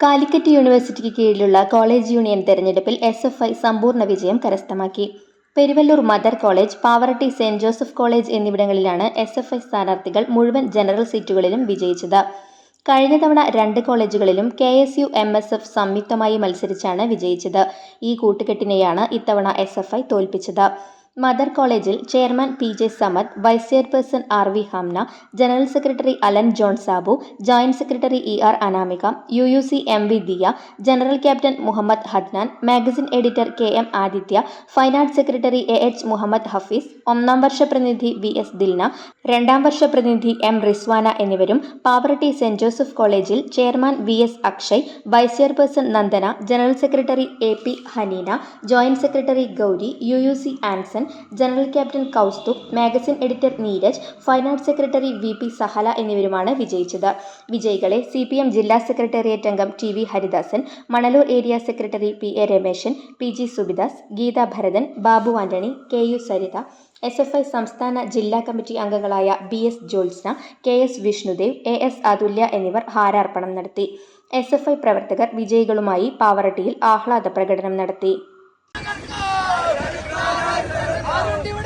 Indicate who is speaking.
Speaker 1: കാലിക്കറ്റ് യൂണിവേഴ്സിറ്റിക്ക് കീഴിലുള്ള college union തെരഞ്ഞെടുപ്പിൽ എസ് എഫ് ഐ സമ്പൂർണ വിജയം കരസ്ഥമാക്കി. Peruvallur Mother College Pavaratty Saint Joseph College എന്നിവിടങ്ങളിലാണ് എസ് എഫ് ഐ സ്ഥാനാർത്ഥികൾ മുഴുവൻ ജനറൽ സീറ്റുകളിലും വിജയിച്ചത്. കഴിഞ്ഞ തവണ രണ്ട് കോളേജുകളിലും K S U M S F സംയുക്തമായി മത്സരിച്ചാണ് വിജയിച്ചത്. ഈ കൂട്ടുകെട്ടിനെയാണ് ഇത്തവണ എസ് എഫ് ഐ തോൽപ്പിച്ചത്. മദർ കോളേജിൽ chairman P J Samad vice chairperson R V Hamna general secretary Alan John Sabu joint secretary E R Anamika U U C M V Diya general captain Muhammad Hadnan magazine editor K M Aditya fine arts secretary A H Muhammad Hafeez ഒന്നാം വർഷ പ്രതിനിധി V S Dilna രണ്ടാം വർഷ പ്രതിനിധി M Rizwana എന്നിവരും Pavaratty saint Joseph കോളേജിൽ chairman V S Akshay vice chairperson Nandana general secretary A P Haneena joint secretary Gauri U U C Anson general captain Kaustubh magazine editor Neeraj finance secretary V P Sahala എന്നിവരുമാണ് വിജയിച്ചത്. വിജയികളെ C P M ജില്ലാ secretariat അംഗം T V Haridasan Manalur area secretary P A Rameshan P G Subidas Geetha Bharathan Babu Antony K U Saritha S F I സംസ്ഥാന ജില്ലാ committee അംഗങ്ങളായ B S Jyotsna K S Vishnudev A S Athulya എന്നിവർ ഹാരാർപ്പണം നടത്തി. S F I പ്രവർത്തകർ വിജയികളുമായി പാവറട്ടിയിൽ ആഹ്ലാദ പ്രകടനം നടത്തി. और